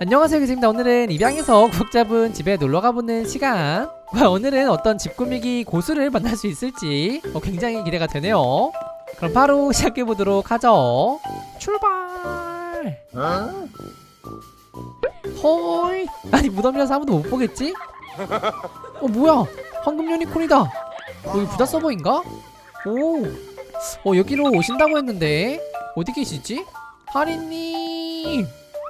안녕하세요 교수입니다 오늘은 입양해서 구독자분 집에 놀러가보는 시간. 과연 오늘은 어떤 집 꾸미기 고수를 만날 수 있을지 어, 굉장히 기대가 되네요. 그럼 바로 시작해보도록 하죠. 출발! 헐! 아니 무덤이라서 아무도 못 보겠지? 어 뭐야? 황금 유니콘이다. 여기 부자 서버인가? 오! 어, 여기로 오신다고 했는데 어디 계시지? 하리님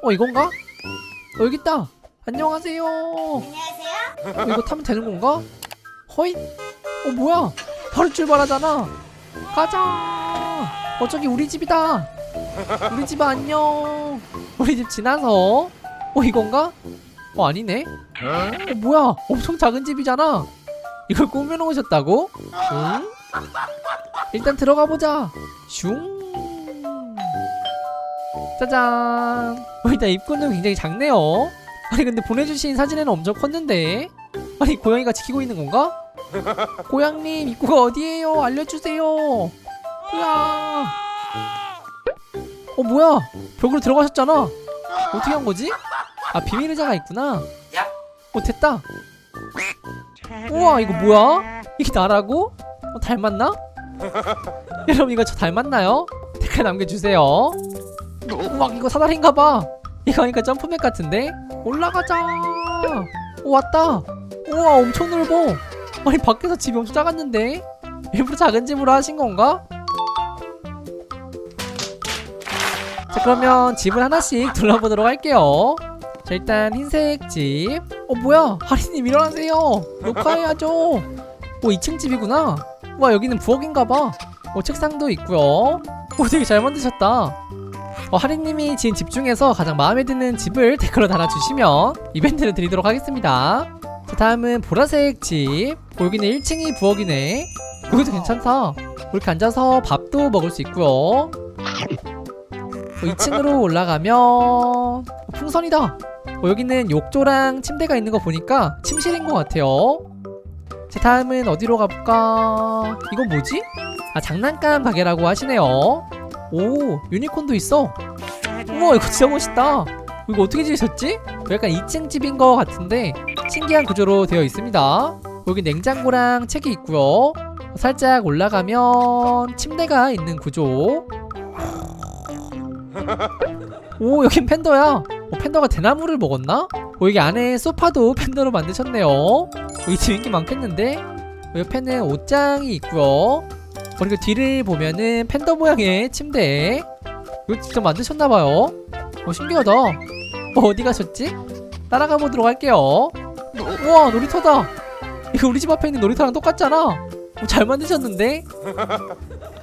어 이건가? 어 여기 있다. 안녕하세요. 안녕하세요. 어, 이거 타면 되는 건가? 허이? 어 뭐야? 바로 출발하잖아. 가자. 어 저기 우리 집이다. 우리 집 안녕. 우리 집 지나서. 어 이건가? 어 아니네. 어 뭐야? 엄청 작은 집이잖아. 이걸 꾸며놓으셨다고? 응? 일단 들어가 보자. 슝 짜잔 어, 일단 입구는 굉장히 작네요 아니 근데 보내주신 사진에는 엄청 컸는데 아니 고양이가 지키고 있는 건가? 고양님 입구가 어디에요? 알려주세요 으아 어 뭐야 벽으로 들어가셨잖아 어떻게 한 거지? 아 비밀 의자가 있구나 어 됐다 우와 이거 뭐야? 이게 나라고? 어, 닮았나? 여러분 이거 저 닮았나요? 댓글 남겨주세요 우와 이거 사다리인가 봐. 이거 하니까 점프맨 같은데? 올라가자. 오 왔다. 우와 엄청 넓어. 아니 밖에서 집이 엄청 작았는데? 일부러 작은 집으로 하신 건가? 자 그러면 집을 하나씩 둘러보도록 할게요. 자 일단 흰색 집어 뭐야? 하리님 일어나세요. 녹화해야죠. 오 2층 집이구나. 와 여기는 부엌인가봐. 오 책상도 있고요. 오 되게 잘 만드셨다 어, 하리님이 지은 집 중에서 가장 마음에 드는 집을 댓글로 달아주시면 이벤트를 드리도록 하겠습니다. 자, 다음은 보라색 집. 어, 여기는 1층이 부엌이네. 여기도 괜찮다. 이렇게 앉아서 밥도 먹을 수 있고요. 어, 2층으로 올라가면 어, 풍선이다. 어, 여기는 욕조랑 침대가 있는 거 보니까 침실인 것 같아요. 자, 다음은 어디로 가볼까? 이건 뭐지? 아, 장난감 가게라고 하시네요. 오 유니콘도 있어. 우와 이거 진짜 멋있다. 이거 어떻게 지으셨지? 약간 2층 집인 것 같은데 신기한 구조로 되어 있습니다. 여기 냉장고랑 책이 있고요. 살짝 올라가면 침대가 있는 구조. 오 여긴 팬더야. 어, 팬더가 대나무를 먹었나? 어, 여기 안에 소파도 팬더로 만드셨네요. 어, 이집 인기 많겠는데? 어, 옆에는 옷장이 있고요 그리고 뒤를 보면은 팬더 모양의 침대. 이거 직접 만드셨나봐요. 어 신기하다. 어 어디 가셨지? 따라가 보도록 할게요. 우와 놀이터다. 이거 우리 집 앞에 있는 놀이터랑 똑같잖아. 어, 잘 만드셨는데?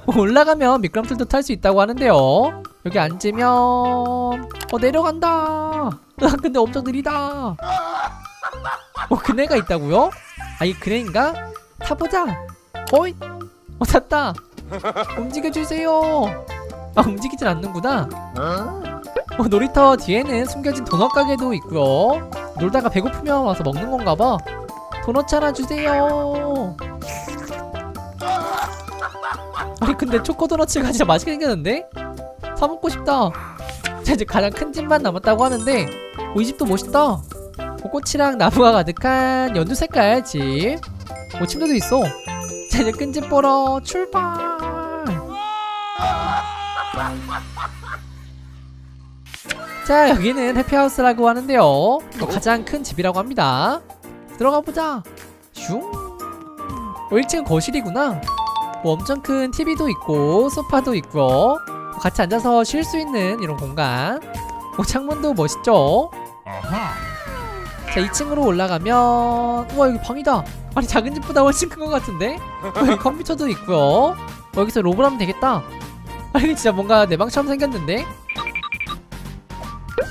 어, 올라가면 미끄럼틀도 탈 수 있다고 하는데요. 여기 앉으면 어 내려간다. 아, 근데 엄청 느리다. 어 그네가 있다고요? 아 이게 그네인가? 타보자. 어이 어 탔다. 움직여주세요. 아 움직이진 않는구나. 어, 놀이터 뒤에는 숨겨진 도넛 가게도 있고요. 놀다가 배고프면 와서 먹는 건가 봐. 도넛 하나 주세요. 아니 근데 초코 도넛가 진짜 맛있게 생겼는데? 사 먹고 싶다. 자 이제 가장 큰 집만 남았다고 하는데 어, 이 집도 멋있다. 어, 꽃이랑 나무가 가득한 연두 색깔 집. 어, 침대도 있어 자 이제 큰집 보러 출발. 자 여기는 해피하우스라고 하는데요. 어, 가장 큰 집이라고 합니다. 들어가 보자. 슝. 어, 1층 거실이구나. 뭐 엄청 큰 TV도 있고 소파도 있고요 어, 같이 앉아서 쉴 수 있는 이런 공간. 어, 창문도 멋있죠 자 2층으로 올라가면 우와 여기 방이다. 아니 작은 집보다 훨씬 큰 것 같은데? 어, 여기 컴퓨터도 있고요. 어, 여기서 로블 하면 되겠다. 아니 진짜 뭔가 내 방처럼 생겼는데?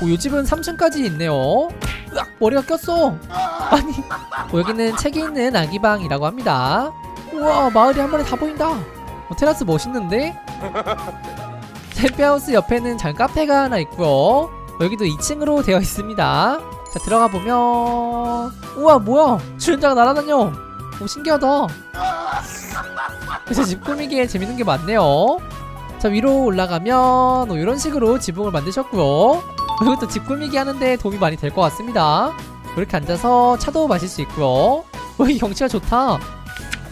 오, 이 집은 3층까지 있네요. 으악 머리가 꼈어. 아니 어, 여기는 책이 있는 아기방이라고 합니다. 우와 마을이 한 번에 다 보인다. 어, 테라스 멋있는데? 해피하우스 옆에는 장 카페가 하나 있고요. 어, 여기도 2층으로 되어 있습니다 자 들어가 보면. 우와 뭐야? 주연자가 날아다녀. 오 신기하다. 그래서 집 꾸미기에 재밌는 게 많네요. 자 위로 올라가면 뭐 이런 식으로 지붕을 만드셨고요. 이것도 집 꾸미기 하는데 도움이 많이 될 것 같습니다. 이렇게 앉아서 차도 마실 수 있고요. 여기 경치가 좋다.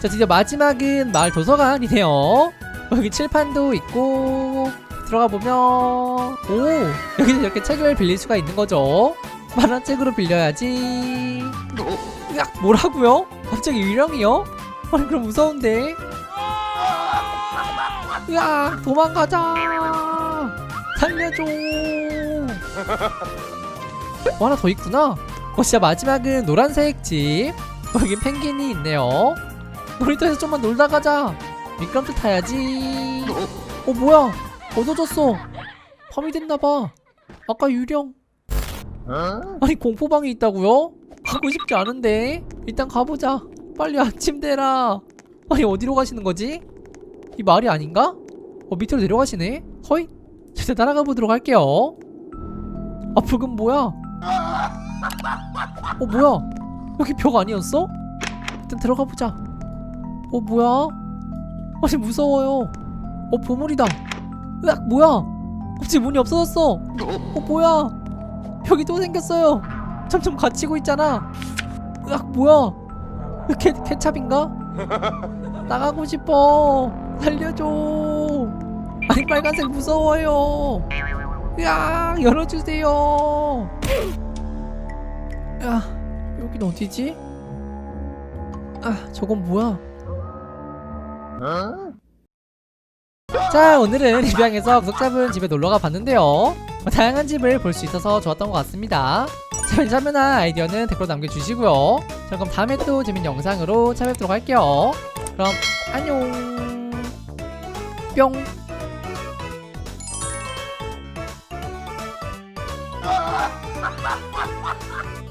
자 드디어 마지막은 마을 도서관이네요. 여기 칠판도 있고 들어가 보면 오 여기는 이렇게 책을 빌릴 수가 있는 거죠 만화책으로 빌려야지. 으악 뭐라고요? 갑자기 유령이요? 아니 그럼 무서운데. 으악 도망가자. 살려줘. 뭐 하나 더 있구나. 어 진짜 마지막은 노란색 집. 여기 펭귄이 있네요. 놀이터에서 좀만 놀다 가자. 미끄럼틀 타야지. 어 뭐야? 어두워졌어. 밤이 됐나봐. 아까 유령 아니 공포방이 있다고요? 가고 싶지 않은데. 일단 가보자. 빨리 아침 되라. 아니 어디로 가시는 거지? 이 마을이 아닌가? 어 밑으로 내려가시네. 허이 진짜 따라가 보도록 할게요. 아 붉은 뭐야? 어 뭐야? 여기 벽 아니었어? 일단 들어가 보자. 어 뭐야? 아니 무서워요. 어 보물이다. 으악 뭐야? 갑자기 문이 없어졌어. 어 뭐야 벽이 또 생겼어요. 점점 갇히고 있잖아. 으악 뭐야? 캐, 케찹인가? 나가고 싶어. 살려줘. 아니 빨간색 무서워요. 으악 열어주세요. 야 여긴 어디지? 아 저건 뭐야? 자 오늘은 리뷰양에서 구석잡은 집에 놀러가 봤는데요. 어, 다양한 집을 볼 수 있어서 좋았던 것 같습니다. 자 참여나 아이디어는 댓글로 남겨주시고요. 자 그럼 다음에 또 재밌는 영상으로 찾아뵙도록 할게요. 그럼 안녕. 뿅